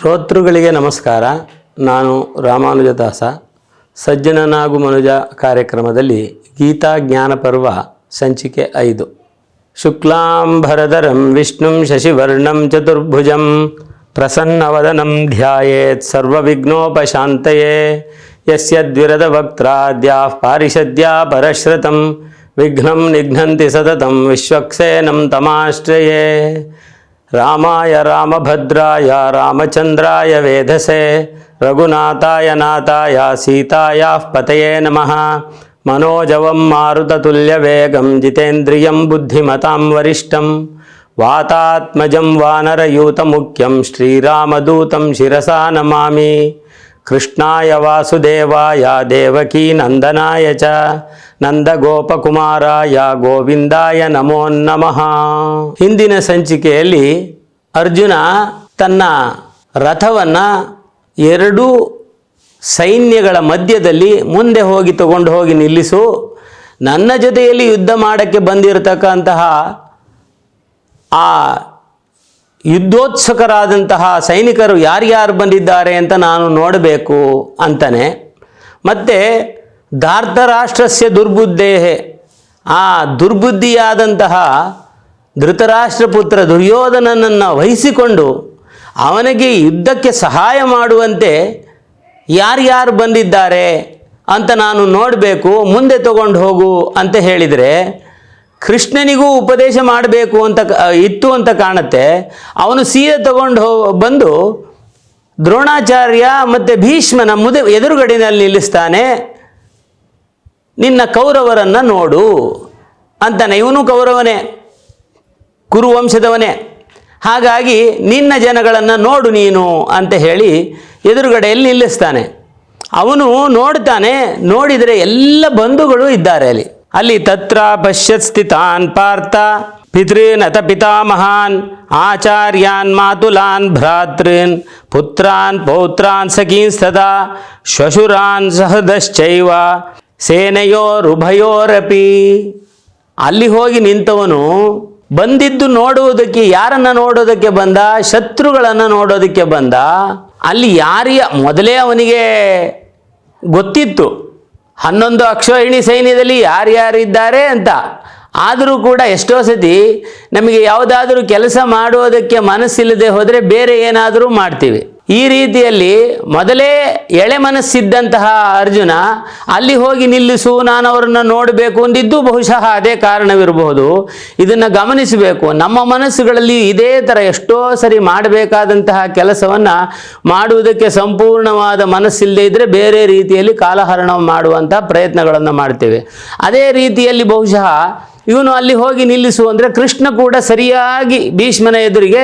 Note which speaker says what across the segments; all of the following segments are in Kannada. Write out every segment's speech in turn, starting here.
Speaker 1: ಶ್ರೋತೃಗಳಿಗೆ ನಮಸ್ಕಾರ. ನಾನು ರಾಮಾನುಜದಾಸ. ಸಜ್ಜನನಾಗು ಮನುಜ ಕಾರ್ಯಕ್ರಮದಲ್ಲಿ ಗೀತಾ ಜ್ಞಾನ ಪರ್ವ ಸಂಚಿಕೆ ಐದು. ಶುಕ್ಲಾಂಭರಧರಂ ವಿಷ್ಣುಂ ಶಶಿವರ್ಣಂ ಚತುರ್ಭುಜಂ ಪ್ರಸನ್ನವದನಂ ಧ್ಯಾಯೇತ್ ಸರ್ವವಿಘ್ನೋಪಶಾಂತಯೇ. ಯಸ್ಯ ದ್ವಿರದ ವಕ್ತ್ರಾದ್ಯಾ ಪಾರಿಷದ್ಯಾ ಪರಶ್ರತಂ. ವಿಘ್ನಂ ನಿಘ್ನಂತಿ ಸತತಂ ವಿಶ್ವಕ್ಸೇನಂ ತಮಾಶ್ರಯೇ. రామాయ రామభద్రాయ రామచంద్రాయ వేధసే రఘునాథాయ నాథాయ సీతాయా పతయే నమ. మనోజవం మారుతతుల్యవేగం జితేంద్రియం బుద్ధిమతాం వరిష్టం. వాతాత్మజం వానరయూతముఖ్యం శ్రీరామదూతం శిరసా నమామి. ಕೃಷ್ಣಾಯ ವಾಸುದೇವಾಯ, ದೇವಕೀ ನಂದನಾಯ ಚ, ನಂದಗೋಪಕುಮಾರಾಯ, ಗೋವಿಂದಾಯ ನಮೋ ನಮಃ. ಹಿಂದಿನ ಸಂಚಿಕೆಯಲ್ಲಿ ಅರ್ಜುನ ತನ್ನ ರಥವನ್ನು ಎರಡು ಸೈನ್ಯಗಳ ಮಧ್ಯದಲ್ಲಿ ಮುಂದೆ ಹೋಗಿ ತಗೊಂಡು ಹೋಗಿ ನಿಲ್ಲಿಸು. ನನ್ನ ಜೊತೆಯಲ್ಲಿ ಯುದ್ಧ ಮಾಡೋಕ್ಕೆ ಬಂದಿರತಕ್ಕಂತಹ ಆ ಯುದ್ಧೋತ್ಸುಕರಾದಂತಹ ಸೈನಿಕರು ಯಾರ್ಯಾರು ಬಂದಿದ್ದಾರೆ ಅಂತ ನಾನು ನೋಡಬೇಕು ಅಂತಾನೆ. ಮತ್ತು ಧಾರ್ತರಾಷ್ಟ್ರಸ್ಯ ದುರ್ಬುದ್ಧೇ ಆ ದುರ್ಬುದ್ಧಿಯಾದಂತಹ ಧೃತರಾಷ್ಟ್ರಪುತ್ರ ದುರ್ಯೋಧನನನ್ನು ವಹಿಸಿಕೊಂಡು ಅವನಿಗೆ ಯುದ್ಧಕ್ಕೆ ಸಹಾಯ ಮಾಡುವಂತೆ ಯಾರ್ಯಾರು ಬಂದಿದ್ದಾರೆ ಅಂತ ನಾನು ನೋಡಬೇಕು, ಮುಂದೆ ತಗೊಂಡು ಹೋಗು ಅಂತ ಹೇಳಿದರೆ ಕೃಷ್ಣನಿಗೂ ಉಪದೇಶ ಮಾಡಬೇಕು ಅಂತ ಇತ್ತು ಅಂತ ಕಾಣುತ್ತೆ. ಅವನು ಸೀರೆ ತಗೊಂಡು ಹೋ ಬಂದು ದ್ರೋಣಾಚಾರ್ಯ ಮತ್ತು ಭೀಷ್ಮನ ಮುದೆ ಎದುರುಗಡೆಯಲ್ಲಿ ನಿಲ್ಲಿಸ್ತಾನೆ. ನಿನ್ನ ಕೌರವರನ್ನು ನೋಡು ಅಂತಾನೆ. ಇವನು ಕೌರವನೇ, ಕುರುವಂಶದವನೇ. ಹಾಗಾಗಿ ನಿನ್ನ ಜನಗಳನ್ನು ನೋಡು ನೀನು ಅಂತ ಹೇಳಿ ಎದುರುಗಡೆಯಲ್ಲಿ ನಿಲ್ಲಿಸ್ತಾನೆ. ಅವನು ನೋಡ್ತಾನೆ. ನೋಡಿದರೆ ಎಲ್ಲ ಬಂಧುಗಳು ಇದ್ದಾರೆ ಅಲ್ಲಿ. ಅಲ್ಲಿ ತತ್ರ ಪಶ್ಯತ್ ಸ್ಥಿತಾನ್ ಪಾರ್ಥ. ಪಿತೃನ್ ಅಥ ಪಿತಾಮಹಾನ್, ಆಚಾರ್ಯಾನ್ ಮಾತುಲಾನ್ ಭ್ರಾತೃನ್, ಪುತ್ರಾನ್ ಪೌತ್ರಾನ್ ಸಖೀನ್ ಸದಾ, ಶ್ವಶುರಾನ್ ಸಹದಶ್ಚೈವ ಸೇನೆಯೋರುಭಯೋರಪಿ ಅಲ್ಲಿ ಹೋಗಿ ನಿಂತವನು ಬಂದಿದ್ದು ನೋಡುವುದಕ್ಕೆ ಯಾರನ್ನ ನೋಡೋದಕ್ಕೆ ಬಂದ? ಶತ್ರುಗಳನ್ನು ನೋಡೋದಕ್ಕೆ ಬಂದ? ಅಲ್ಲಿ ಯಾರಿಯ ಮೊದಲೇ ಅವನಿಗೆ ಗೊತ್ತಿತ್ತು. ಹನ್ನೊಂದು ಅಕ್ಷೋಹಿಣಿ ಸೈನ್ಯದಲ್ಲಿ ಯಾರ್ಯಾರಿದ್ದಾರೆ ಅಂತ. ಆದರೂ ಕೂಡ ಎಷ್ಟೋ ಸತಿ ನಮಗೆ ಯಾವುದಾದ್ರೂ ಕೆಲಸ ಮಾಡುವುದಕ್ಕೆ ಮನಸ್ಸಿಲ್ಲದೆ ಹೋದರೆ ಬೇರೆ ಏನಾದರೂ ಮಾಡ್ತೀವಿ. ಈ ರೀತಿಯಲ್ಲಿ ಮೊದಲೇ ಎಳೆ ಮನಸ್ಸಿದ್ದಂತಹ ಅರ್ಜುನ, ಅಲ್ಲಿ ಹೋಗಿ ನಿಲ್ಲಿಸು, ನಾನು ಅವರನ್ನು ನೋಡಬೇಕು ಅಂದಿದ್ದು ಬಹುಶಃ ಅದೇ ಕಾರಣವಿರಬಹುದು. ಇದನ್ನು ಗಮನಿಸಬೇಕು. ನಮ್ಮ ಮನಸ್ಸುಗಳಲ್ಲಿ ಇದೇ ಥರ ಎಷ್ಟೋ ಸರಿ ಮಾಡಬೇಕಾದಂತಹ ಕೆಲಸವನ್ನು ಮಾಡುವುದಕ್ಕೆ ಸಂಪೂರ್ಣವಾದ ಮನಸ್ಸಿಲ್ಲದೆ ಇದ್ದರೆ ಬೇರೆ ರೀತಿಯಲ್ಲಿ ಕಾಲಹರಣ ಮಾಡುವಂಥ ಪ್ರಯತ್ನಗಳನ್ನು ಮಾಡ್ತೇವೆ. ಅದೇ ರೀತಿಯಲ್ಲಿ ಬಹುಶಃ ಇವನು ಅಲ್ಲಿ ಹೋಗಿ ನಿಲ್ಲಿಸು ಅಂದರೆ ಕೃಷ್ಣ ಕೂಡ ಸರಿಯಾಗಿ ಭೀಷ್ಮನ ಎದುರಿಗೆ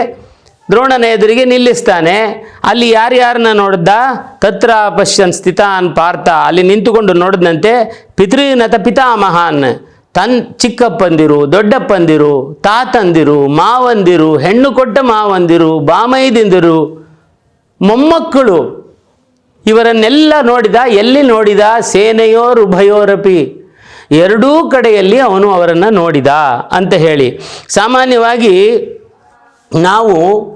Speaker 1: ದ್ರೋಣನ ಎದುರಿಗೆ ನಿಲ್ಲಿಸ್ತಾನೆ. ಅಲ್ಲಿ ಯಾರ್ಯಾರನ್ನ ನೋಡ್ದ? ತತ್ರ ಪಶ್ಯನ್ ಸ್ಥಿತಾನ್ ಪಾರ್ಥ. ಅಲ್ಲಿ ನಿಂತುಕೊಂಡು ನೋಡಿದಂತೆ ಪಿತೃನತ ಪಿತಾಮಹಾನ್. ತನ್ ಚಿಕ್ಕಪ್ಪಂದಿರು, ದೊಡ್ಡಪ್ಪಂದಿರು, ತಾತಂದಿರು, ಮಾವಂದಿರು, ಹೆಣ್ಣು ಕೊಟ್ಟ ಮಾವಂದಿರು, ಬಾಮೈದಿಂದಿರು, ಮೊಮ್ಮಕ್ಕಳು. ಇವರನ್ನೆಲ್ಲ ನೋಡಿದ, ಎಲ್ಲಿ ನೋಡಿದ? ಸೇನೆಯೋರುಭಯೋರಪಿ ಎರಡೂ ಕಡೆಯಲ್ಲಿ ಅವನು ಅವರನ್ನು ನೋಡಿದ ಅಂತ ಹೇಳಿ. ಸಾಮಾನ್ಯವಾಗಿ ನಾವು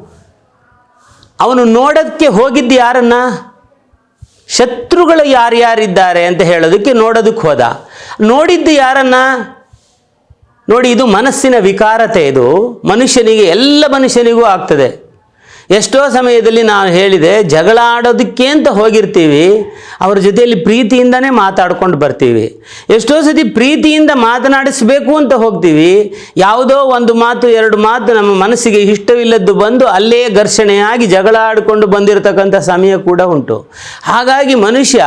Speaker 1: ಅವನು ನೋಡೋದಕ್ಕೆ ಹೋಗಿದ್ದು ಯಾರನ್ನ? ಶತ್ರುಗಳು ಯಾರ್ಯಾರಿದ್ದಾರೆ ಅಂತ ಹೇಳೋದಕ್ಕೆ ನೋಡೋದಕ್ಕೆ ಹೋದ. ನೋಡಿದ್ದು ಯಾರನ್ನ? ನೋಡಿ ಇದು ಮನಸ್ಸಿನ ವಿಕಾರತೆ ಇದು. ಮನುಷ್ಯನಿಗೆ ಎಲ್ಲ ಮನುಷ್ಯನಿಗೂ ಆಗ್ತದೆ. ಎಷ್ಟೋ ಸಮಯದಲ್ಲಿ ನಾನು ಹೇಳಿದೆ ಜಗಳ ಆಡೋದಕ್ಕೆ ಅಂತ ಹೋಗಿರ್ತೀವಿ, ಅವ್ರ ಜೊತೆಯಲ್ಲಿ ಪ್ರೀತಿಯಿಂದನೇ ಮಾತಾಡ್ಕೊಂಡು ಬರ್ತೀವಿ. ಎಷ್ಟೋ ಸತಿ ಪ್ರೀತಿಯಿಂದ ಮಾತನಾಡಿಸ್ಬೇಕು ಅಂತ ಹೋಗ್ತೀವಿ, ಯಾವುದೋ ಒಂದು ಮಾತು, ಎರಡು ಮಾತು ನಮ್ಮ ಮನಸ್ಸಿಗೆ ಇಷ್ಟವಿಲ್ಲದ್ದು ಬಂದು ಅಲ್ಲೇ ಘರ್ಷಣೆಯಾಗಿ ಜಗಳ ಆಡಿಕೊಂಡು ಬಂದಿರತಕ್ಕಂಥ ಸಮಯ ಕೂಡ ಉಂಟು. ಹಾಗಾಗಿ ಮನುಷ್ಯ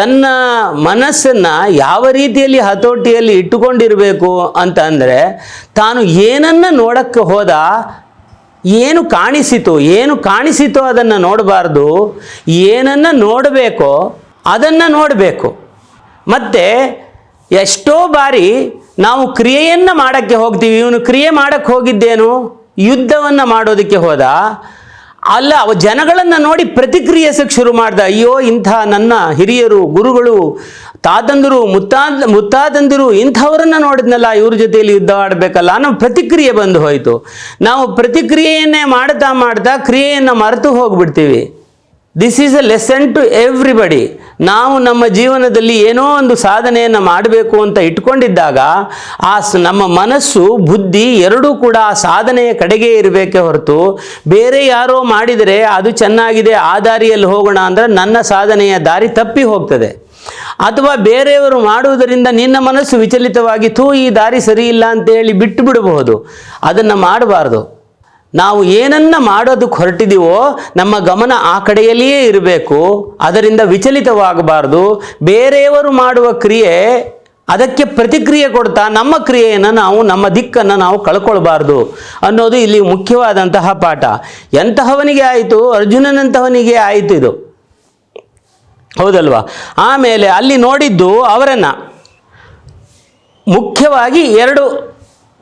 Speaker 1: ತನ್ನ ಮನಸ್ಸನ್ನು ಯಾವ ರೀತಿಯಲ್ಲಿ ಹತೋಟಿಯಲ್ಲಿ ಇಟ್ಟುಕೊಂಡಿರಬೇಕು ಅಂತ ಅಂದರೆ ತಾನು ಏನನ್ನು ನೋಡಕ್ಕೆ ಹೋದ ಏನು ಕಾಣಿಸಿತು ಏನು ಕಾಣಿಸಿತು ಅದನ್ನು ನೋಡಬಾರ್ದು, ಏನನ್ನು ನೋಡಬೇಕೋ ಅದನ್ನು ನೋಡಬೇಕು. ಮತ್ತು ಎಷ್ಟೋ ಬಾರಿ ನಾವು ಕ್ರಿಯೆಯನ್ನು ಮಾಡೋಕ್ಕೆ ಹೋಗ್ತೀವಿ, ಇವನು ಕ್ರಿಯೆ ಮಾಡೋಕ್ಕೆ ಹೋಗಿದ್ದೇನು, ಯುದ್ಧವನ್ನು ಮಾಡೋದಕ್ಕೆ ಹೋದ ಅಲ್ಲ, ಅವ ಜನಗಳನ್ನು ನೋಡಿ ಪ್ರತಿಕ್ರಿಯಿಸಕ್ಕೆ ಶುರು ಮಾಡ್ದ. ಅಯ್ಯೋ, ಇಂಥ ನನ್ನ ಹಿರಿಯರು, ಗುರುಗಳು, ತಾತಂದರು, ಮುತ್ತಾದ, ಮುತ್ತಾದಂದಿರು, ಇಂಥವರನ್ನು ನೋಡಿದ್ನಲ್ಲ, ಇವ್ರ ಜೊತೆಯಲ್ಲಿ ಯುದ್ಧ ಆಡಬೇಕಲ್ಲ, ಅನ್ನೋ ಪ್ರತಿಕ್ರಿಯೆ ಬಂದು ಹೋಯಿತು. ನಾವು ಪ್ರತಿಕ್ರಿಯೆಯನ್ನೇ ಮಾಡ್ತಾ ಮಾಡ್ತಾ ಕ್ರಿಯೆಯನ್ನು ಮರೆತು ಹೋಗ್ಬಿಡ್ತೀವಿ. This is a lesson to everybody ನಾವು ನಮ್ಮ ಜೀವನದಲ್ಲಿ ಏನೋ ಒಂದು ಸಾಧನೆಯನ್ನು ಮಾಡಬೇಕು ಅಂತ ಇಟ್ಕೊಂಡಿದ್ದಾಗ, ಆ ನಮ್ಮ ಮನಸ್ಸು, ಬುದ್ಧಿ ಎರಡೂ ಕೂಡ ಆ ಸಾಧನೆಯ ಕಡೆಗೆ ಇರಬೇಕೇ ಹೊರತು, ಬೇರೆ ಯಾರೋ ಮಾಡಿದರೆ ಅದು ಚೆನ್ನಾಗಿದೆ, ಆ ದಾರಿಯಲ್ಲಿ ಹೋಗೋಣ ಅಂದರೆ ನನ್ನ ಸಾಧನೆಯ ದಾರಿ ತಪ್ಪಿ ಹೋಗ್ತದೆ. ಅಥವಾ ಬೇರೆಯವರು ಮಾಡುವುದರಿಂದ ನಿನ್ನ ಮನಸ್ಸು ವಿಚಲಿತವಾಗಿ ತೂ ಈ ದಾರಿ ಸರಿ ಇಲ್ಲ ಅಂತ ಹೇಳಿ ಬಿಟ್ಟು ಬಿಡಬಹುದು ಅದನ್ನು ಮಾಡಬಾರ್ದು. ನಾವು ಏನನ್ನ ಮಾಡೋದಕ್ಕೆ ಹೊರಟಿದೀವೋ ನಮ್ಮ ಗಮನ ಆ ಕಡೆಯಲ್ಲಿಯೇ ಇರಬೇಕು. ಅದರಿಂದ ವಿಚಲಿತವಾಗಬಾರ್ದು. ಬೇರೆಯವರು ಮಾಡುವ ಕ್ರಿಯೆ ಅದಕ್ಕೆ ಪ್ರತಿಕ್ರಿಯೆ ಕೊಡ್ತಾ ನಮ್ಮ ಕ್ರಿಯೆಯನ್ನು ನಾವು, ನಮ್ಮ ದಿಕ್ಕನ್ನು ನಾವು ಕಳ್ಕೊಳ್ಬಾರ್ದು ಅನ್ನೋದು ಇಲ್ಲಿ ಮುಖ್ಯವಾದಂತಹ ಪಾಠ. ಎಂತಹವನಿಗೆ ಆಯಿತು? ಅರ್ಜುನನಂತಹವನಿಗೆ ಆಯಿತು ಇದು. ಹೌದಲ್ವಾ? ಆಮೇಲೆ ಅಲ್ಲಿ ನೋಡಿದ್ದು ಅವರನ್ನು. ಮುಖ್ಯವಾಗಿ ಎರಡು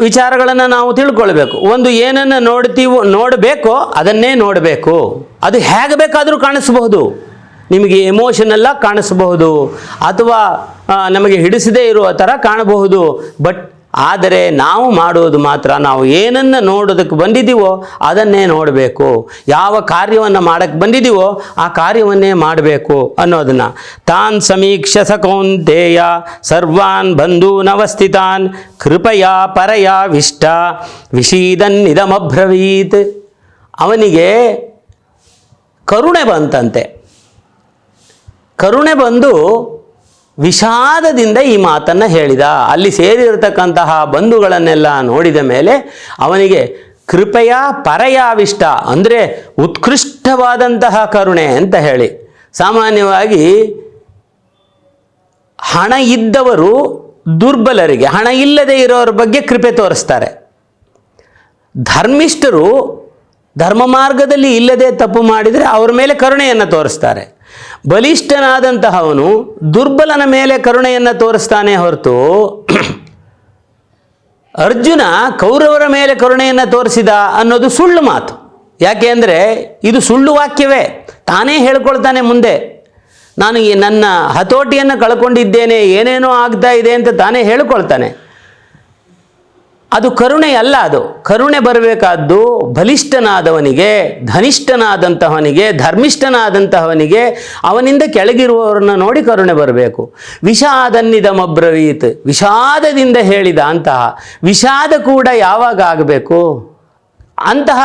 Speaker 1: ವಿಚಾರಗಳನ್ನು ನಾವು ತಿಳ್ಕೊಳ್ಬೇಕು. ಒಂದು ಏನನ್ನು ನೋಡ್ತೀವೋ, ನೋಡಬೇಕೋ, ಅದನ್ನೇ ನೋಡಬೇಕು. ಅದು ಹೇಗೆ ಬೇಕಾದರೂ ಕಾಣಿಸಬಹುದು. ನಿಮಗೆ ಎಮೋಷನೆಲ್ಲ ಕಾಣಿಸಬಹುದು. ಅಥವಾ ನಮಗೆ ಹಿಡಿಸದೇ ಇರುವ ಥರ ಕಾಣಬಹುದು. ಬಟ್ ಆದರೆ ನಾವು ಮಾಡುವುದು ಮಾತ್ರ ನಾವು ಏನನ್ನು ನೋಡೋದಕ್ಕೆ ಬಂದಿದ್ದೀವೋ ಅದನ್ನೇ ನೋಡಬೇಕು. ಯಾವ ಕಾರ್ಯವನ್ನು ಮಾಡಕ್ಕೆ ಬಂದಿದ್ದೀವೋ ಆ ಕಾರ್ಯವನ್ನೇ ಮಾಡಬೇಕು ಅನ್ನೋದನ್ನು. ತಾನ್ ಸಮೀಕ್ಷಸ ಕೌಂತೆಯ ಸರ್ವಾನ್ ಬಂಧೂನವಸ್ಥಿತಾನ್ ಕೃಪಯಾ ಪರಯಾ ವಿಷ್ಟ ವಿಷೀದನ್ನಿದಮಬ್ರವೀತ್ ಅವನಿಗೆ ಕರುಣೆ ಬಂತಂತೆ. ಕರುಣೆ ಬಂದು ವಿಷಾದದಿಂದ ಈ ಮಾತನ್ನು ಹೇಳಿದ. ಅಲ್ಲಿ ಸೇರಿರತಕ್ಕಂತಹ ಬಂಧುಗಳನ್ನೆಲ್ಲ ನೋಡಿದ ಮೇಲೆ ಅವನಿಗೆ ಕೃಪೆಯ ಪರಯಾವಿಷ್ಟ ಅಂದರೆ ಉತ್ಕೃಷ್ಟವಾದಂತಹ ಕರುಣೆ ಅಂತ ಹೇಳಿ. ಸಾಮಾನ್ಯವಾಗಿ ಹಣ ಇದ್ದವರು ದುರ್ಬಲರಿಗೆ, ಹಣ ಇಲ್ಲದೆ ಇರೋರ ಬಗ್ಗೆ ಕೃಪೆ ತೋರಿಸ್ತಾರೆ. ಧರ್ಮಿಷ್ಠರು ಧರ್ಮ ಮಾರ್ಗದಲ್ಲಿ ಇಲ್ಲದೆ ತಪ್ಪು ಮಾಡಿದರೆ ಅವರ ಮೇಲೆ ಕರುಣೆಯನ್ನು ತೋರಿಸ್ತಾರೆ. ಬಲಿಷ್ಠನಾದಂತಹವನು ದುರ್ಬಲನ ಮೇಲೆ ಕರುಣೆಯನ್ನು ತೋರಿಸ್ತಾನೆ ಹೊರತು ಅರ್ಜುನ ಕೌರವರ ಮೇಲೆ ಕರುಣೆಯನ್ನು ತೋರಿಸಿದ ಅನ್ನೋದು ಸುಳ್ಳು ಮಾತು. ಯಾಕೆ ಅಂದರೆ ಇದು ಸುಳ್ಳು ವಾಕ್ಯವೇ. ತಾನೇ ಹೇಳ್ಕೊಳ್ತಾನೆ ಮುಂದೆ. ನಾನು ನನ್ನ ಹತೋಟಿಯನ್ನು ಕಳ್ಕೊಂಡಿದ್ದೇನೆ, ಏನೇನೋ ಆಗ್ತಾ ಇದೆ ಅಂತ ತಾನೇ ಹೇಳ್ಕೊಳ್ತಾನೆ. ಅದು ಕರುಣೆ ಅಲ್ಲ ಅದು. ಕರುಣೆ ಬರಬೇಕಾದ್ದು ಬಲಿಷ್ಠನಾದವನಿಗೆ, ಧನಿಷ್ಠನಾದಂತಹವನಿಗೆ, ಧರ್ಮಿಷ್ಠನಾದಂತಹವನಿಗೆ, ಅವನಿಂದ ಕೆಳಗಿರುವವರನ್ನ ನೋಡಿ ಕರುಣೆ ಬರಬೇಕು. ವಿಷಾದನ್ನಿದಮಬ್ರವೀತ್, ವಿಷಾದದಿಂದ ಹೇಳಿದ ಅಂತಹ, ವಿಷಾದ ಕೂಡ ಯಾವಾಗ ಆಗಬೇಕು? ಅಂತಹ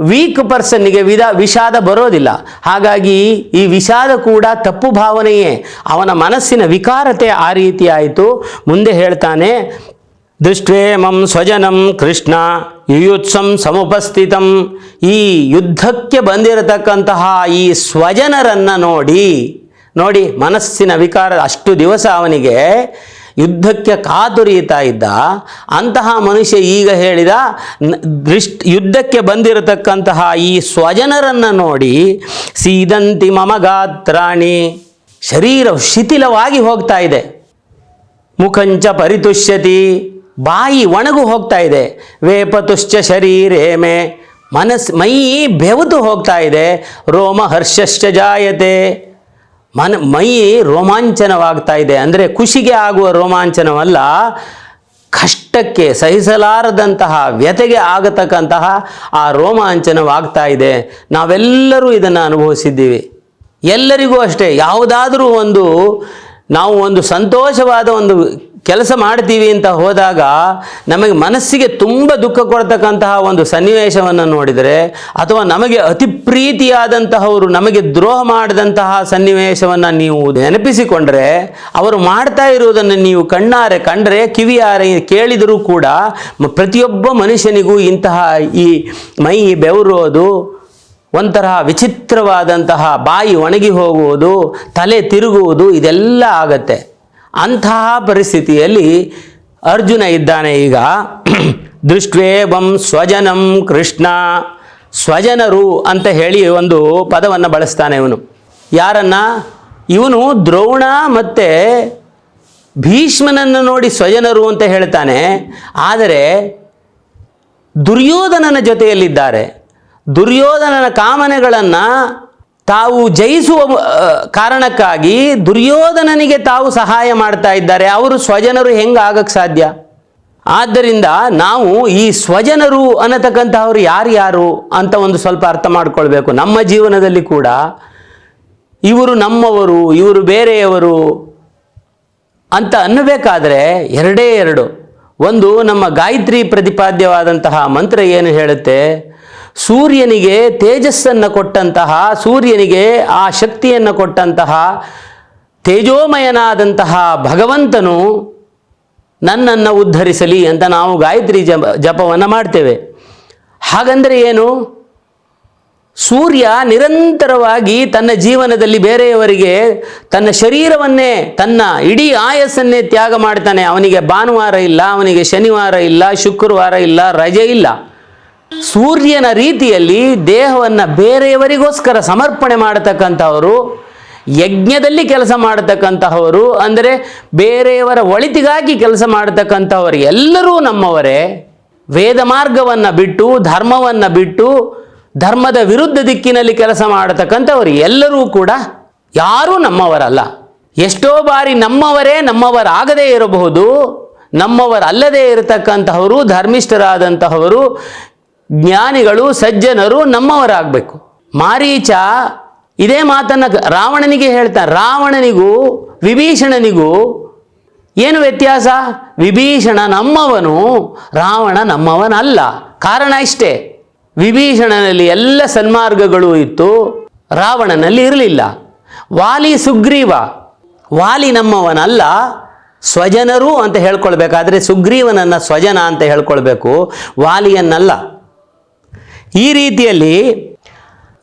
Speaker 1: ವೀಕ್ ಪರ್ಸನ್ನಿಗೆ ವಿಧ, ವಿಷಾದ ಬರೋದಿಲ್ಲ. ಹಾಗಾಗಿ ಈ ವಿಷಾದ ಕೂಡ ತಪ್ಪು ಭಾವನೆಯೇ. ಅವನ ಮನಸ್ಸಿನ ವಿಕಾರತೆ ಆ ರೀತಿ ಆಯಿತು. ಮುಂದೆ ಹೇಳ್ತಾನೆ ದೃಷ್ಟ್ವೇಮಂ ಸ್ವಜನಂ ಕೃಷ್ಣ ಯುಯುತ್ಸಂ ಸಮುಪಸ್ಥಿತಂ. ಈ ಯುದ್ಧಕ್ಕೆ ಬಂದಿರತಕ್ಕಂತಹ ಈ ಸ್ವಜನರನ್ನು ನೋಡಿ ನೋಡಿ ಮನಸ್ಸಿನ ವಿಕಾರ ಅಷ್ಟು ದಿವಸ ಅವನಿಗೆ ಯುದ್ಧಕ್ಕೆ ಕಾತುರಿಯುತ್ತಾ ಇದ್ದ. ಅಂತಹ ಮನುಷ್ಯ ಈಗ ಹೇಳಿದ ದೃಷ್ಟ್, ಯುದ್ಧಕ್ಕೆ ಬಂದಿರತಕ್ಕಂತಹ ಈ ಸ್ವಜನರನ್ನು ನೋಡಿ ಸೀದಂತಿ ಮಮ ಗಾತ್ರಾಣಿ ಶರೀರ ಶಿಥಿಲವಾಗಿ ಹೋಗ್ತಾ ಇದೆ. ಮುಖಂಚ ಪರಿತುಷ್ಯತಿ ಬಾಯಿ ಒಣಗು ಹೋಗ್ತಾ ಇದೆ. ವೇಪತುಶ್ಚ ಶರೀರೇ ಮೇ. ಮನಸ್ ಮೈ ಬೆವತು ಹೋಗ್ತಾ ಇದೆ. ರೋಮ ಹರ್ಷಶ್ಚ ಜಾಯತೆ. ಮನ ಮೈ ರೋಮಾಂಚನವಾಗ್ತಾ ಇದೆ. ಅಂದರೆ ಖುಷಿಗೆ ಆಗುವ ರೋಮಾಂಚನವಲ್ಲ, ಕಷ್ಟಕ್ಕೆ ಸಹಿಸಲಾರದಂತಹ ವ್ಯತೆಗೆ ಆಗತಕ್ಕಂತಹ ಆ ರೋಮಾಂಚನವಾಗ್ತಾ ಇದೆ. ನಾವೆಲ್ಲರೂ ಇದನ್ನು ಅನುಭವಿಸಿದ್ದೀವಿ. ಎಲ್ಲರಿಗೂ ಅಷ್ಟೇ. ಯಾವುದಾದರೂ ಒಂದು, ನಾವು ಒಂದು ಸಂತೋಷವಾದ ಒಂದು ಕೆಲಸ ಮಾಡ್ತೀವಿ ಅಂತ ಹೋದಾಗ ನಮಗೆ ಮನಸ್ಸಿಗೆ ತುಂಬ ದುಃಖ ಕೊಡ್ತಕ್ಕಂತಹ ಒಂದು ಸನ್ನಿವೇಶವನ್ನು ನೋಡಿದರೆ ಅಥವಾ ನಮಗೆ ಅತಿ ಪ್ರೀತಿಯಾದಂತಹವರು ನಮಗೆ ದ್ರೋಹ ಮಾಡಿದಂತಹ ಸನ್ನಿವೇಶವನ್ನು ನೀವು ನೆನಪಿಸಿಕೊಂಡರೆ ಅವರು ಮಾಡ್ತಾ ಇರುವುದನ್ನು ನೀವು ಕಣ್ಣಾರೆ ಕಂಡರೆ ಕಿವಿಯಾರೆ ಕೇಳಿದರೂ ಕೂಡ ಪ್ರತಿಯೊಬ್ಬ ಮನುಷ್ಯನಿಗೂ ಇಂತಹ ಈ ಮೈ ಬೆವರೋದು ಒಂಥರ ವಿಚಿತ್ರವಾದಂತಹ ಬಾಯಿ ಒಣಗಿ ಹೋಗುವುದು, ತಲೆ ತಿರುಗುವುದು ಇದೆಲ್ಲ ಆಗತ್ತೆ. ಅಂತಹ ಪರಿಸ್ಥಿತಿಯಲ್ಲಿ ಅರ್ಜುನ ಇದ್ದಾನೆ ಈಗ. ದೃಷ್ಟ್ವೇವಂ ಸ್ವಜನಂ ಕೃಷ್ಣ. ಸ್ವಜನರು ಅಂತ ಹೇಳಿ ಒಂದು ಪದವನ್ನು ಬಳಸ್ತಾನೆ ಇವನು. ಯಾರನ್ನ? ಇವನು ದ್ರೋಣ ಮತ್ತು ಭೀಷ್ಮನನ್ನು ನೋಡಿ ಸ್ವಜನರು ಅಂತ ಹೇಳ್ತಾನೆ. ಆದರೆ ದುರ್ಯೋಧನನ ಜೊತೆಯಲ್ಲಿದ್ದಾರೆ. ದುರ್ಯೋಧನನ ಕಾಮನೆಗಳನ್ನು ತಾವು ಜಯಿಸುವ ಕಾರಣಕ್ಕಾಗಿ ದುರ್ಯೋಧನನಿಗೆ ತಾವು ಸಹಾಯ ಮಾಡ್ತಾ ಇದ್ದಾರೆ. ಅವರು ಸ್ವಜನರು ಹೆಂಗೆ ಆಗಕ್ಕೆ ಸಾಧ್ಯ? ಆದ್ದರಿಂದ ನಾವು ಈ ಸ್ವಜನರು ಅನ್ನತಕ್ಕಂತಹವರು ಯಾರ್ಯಾರು ಅಂತ ಒಂದು ಸ್ವಲ್ಪ ಅರ್ಥ ಮಾಡ್ಕೊಳ್ಬೇಕು. ನಮ್ಮ ಜೀವನದಲ್ಲಿ ಕೂಡ ಇವರು ನಮ್ಮವರು, ಇವರು ಬೇರೆಯವರು ಅಂತ ಅನ್ನಬೇಕಾದ್ರೆ ಎರಡೇ ಎರಡು. ಒಂದು ನಮ್ಮ ಗಾಯತ್ರಿ ಪ್ರತಿಪಾದ್ಯವಾದಂತಹ ಮಂತ್ರ ಏನು ಹೇಳುತ್ತೆ? ಸೂರ್ಯನಿಗೆ ತೇಜಸ್ಸನ್ನು ಕೊಟ್ಟಂತಹ, ಸೂರ್ಯನಿಗೆ ಆ ಶಕ್ತಿಯನ್ನು ಕೊಟ್ಟಂತಹ, ತೇಜೋಮಯನಾದಂತಹ ಭಗವಂತನು ನನ್ನನ್ನು ಉದ್ಧರಿಸಲಿ ಅಂತ ನಾವು ಗಾಯತ್ರಿ ಜಪ, ಜಪವನ್ನು ಮಾಡ್ತೇವೆ. ಹಾಗಂದರೆ ಏನು? ಸೂರ್ಯ ನಿರಂತರವಾಗಿ ತನ್ನ ಜೀವನದಲ್ಲಿ ಬೇರೆಯವರಿಗೆ ತನ್ನ ಶರೀರವನ್ನೇ, ತನ್ನ ಇಡೀ ಆಯಸ್ಸನ್ನೇ ತ್ಯಾಗ ಮಾಡ್ತಾನೆ. ಅವನಿಗೆ ಭಾನುವಾರ ಇಲ್ಲ, ಅವನಿಗೆ ಶನಿವಾರ ಇಲ್ಲ, ಶುಕ್ರವಾರ ಇಲ್ಲ, ರಜೆ ಇಲ್ಲ. ಸೂರ್ಯನ ರೀತಿಯಲ್ಲಿ ದೇಹವನ್ನು ಬೇರೆಯವರಿಗೋಸ್ಕರ ಸಮರ್ಪಣೆ ಮಾಡತಕ್ಕಂಥವರು, ಯಜ್ಞದಲ್ಲಿ ಕೆಲಸ ಮಾಡತಕ್ಕಂತಹವರು ಅಂದರೆ ಬೇರೆಯವರ ಒಳಿತಿಗಾಗಿ ಕೆಲಸ ಮಾಡತಕ್ಕಂಥವರು ಎಲ್ಲರೂ ನಮ್ಮವರೇ. ವೇದ ಮಾರ್ಗವನ್ನು ಬಿಟ್ಟು, ಧರ್ಮವನ್ನು ಬಿಟ್ಟು, ಧರ್ಮದ ವಿರುದ್ಧ ದಿಕ್ಕಿನಲ್ಲಿ ಕೆಲಸ ಮಾಡತಕ್ಕಂಥವರು ಎಲ್ಲರೂ ಕೂಡ ಯಾರೂ ನಮ್ಮವರಲ್ಲ. ಎಷ್ಟೋ ಬಾರಿ ನಮ್ಮವರೇ ನಮ್ಮವರಾಗದೇ ಇರಬಹುದು, ನಮ್ಮವರಲ್ಲದೇ ಇರತಕ್ಕಂತಹವರು ಧರ್ಮಿಷ್ಠರಾದಂತಹವರು ಜ್ಞಾನಿಗಳು, ಸಜ್ಜನರು ನಮ್ಮವರಾಗಬೇಕು. ಮಾರೀಚ ಇದೇ ಮಾತನ್ನು ರಾವಣನಿಗೆ ಹೇಳ್ತಾನೆ. ರಾವಣನಿಗೂ, ವಿಭೀಷಣನಿಗೂ ಏನು ವ್ಯತ್ಯಾಸ? ವಿಭೀಷಣ ನಮ್ಮವನು, ರಾವಣ ನಮ್ಮವನಲ್ಲ. ಕಾರಣ ಇಷ್ಟೇ. ವಿಭೀಷಣನಲ್ಲಿ ಎಲ್ಲ ಸನ್ಮಾರ್ಗಗಳು ಇತ್ತು, ರಾವಣನಲ್ಲಿ ಇರಲಿಲ್ಲ. ವಾಲಿ ಸುಗ್ರೀವ, ವಾಲಿ ನಮ್ಮವನಲ್ಲ, ಸ್ವಜನರು ಅಂತ ಹೇಳ್ಕೊಳ್ಬೇಕಾದ್ರೆ ಸುಗ್ರೀವನನ್ನ ಸ್ವಜನ ಅಂತ ಹೇಳ್ಕೊಳ್ಬೇಕು, ವಾಲಿಯನ್ನಲ್ಲ. ಈ ರೀತಿಯಲ್ಲಿ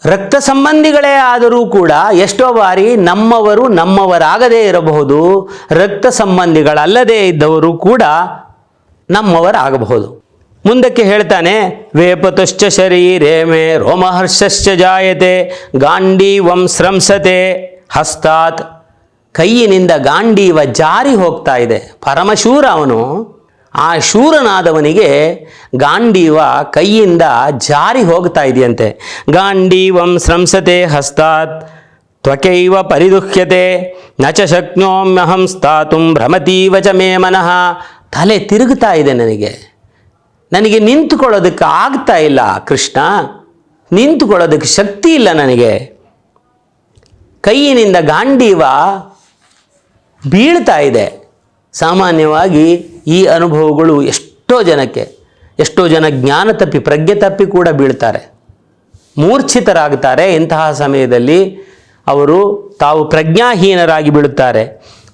Speaker 1: ರಕ್ತ ಸಂಬಂಧಿಗಳೇ ಆದರೂ ಕೂಡ ಎಷ್ಟೋ ಬಾರಿ ನಮ್ಮವರು ನಮ್ಮವರಾಗದೇ ಇರಬಹುದು, ರಕ್ತ ಸಂಬಂಧಿಗಳಲ್ಲದೇ ಇದ್ದವರು ಕೂಡ ನಮ್ಮವರಾಗಬಹುದು. ಮುಂದಕ್ಕೆ ಹೇಳ್ತಾನೆ, ವೇಪತುಶ್ಚ ಶರೀರೇ ಮೇ ರೋಮಹರ್ಷಶ್ಚ ಜಾಯತೆ, ಗಾಂಡೀವಂ ಸ್ರಂಸತೆ ಹಸ್ತಾತ್. ಕೈಯಿನಿಂದ ಗಾಂಡೀವ ಜಾರಿ ಹೋಗ್ತಾ ಇದೆ. ಪರಮಶೂರ ಅವನು ಆ ಶೂರನಾದವನಿಗೆ ಗಾಂಡೀವ ಕೈಯಿಂದ ಜಾರಿ ಹೋಗ್ತಾ ಇದೆಯಂತೆ. ಗಾಂಡೀವಂ ಸ್ರಂಸತೆ ಹಸ್ತಾತ್, ತ್ವಕೈವ ಪರಿದುಹ್ಯತೆ, ನ ಚ ಶಕ್ನೋಮ್ಯಹಂ ಸ್ಥಾತುಂ ಭ್ರಮತೀವ ಚ ಮೇ ಮನಃ. ತಲೆ ತಿರುಗ್ತಾ ಇದೆ ನನಗೆ. ನನಗೆ ನಿಂತುಕೊಳ್ಳೋದಕ್ಕೆ ಆಗ್ತಾ ಇಲ್ಲ ಕೃಷ್ಣ. ನಿಂತುಕೊಳ್ಳೋದಕ್ಕೆ ಶಕ್ತಿ ಇಲ್ಲ ನನಗೆ. ಕೈಯಿನಿಂದ ಗಾಂಡೀವ ಬೀಳ್ತಾ ಇದೆ. ಸಾಮಾನ್ಯವಾಗಿ ಈ ಅನುಭವಗಳು ಎಷ್ಟೋ ಜನಕ್ಕೆ, ಎಷ್ಟೋ ಜನ ಜ್ಞಾನ ತಪ್ಪಿ, ಪ್ರಜ್ಞೆ ತಪ್ಪಿ ಕೂಡ ಬೀಳ್ತಾರೆ. ಮೂರ್ಛಿತರಾಗ್ತಾರೆ. ಇಂತಹ ಸಮಯದಲ್ಲಿ ಅವರು ತಾವು ಪ್ರಜ್ಞಾಹೀನರಾಗಿ ಬೀಳುತ್ತಾರೆ.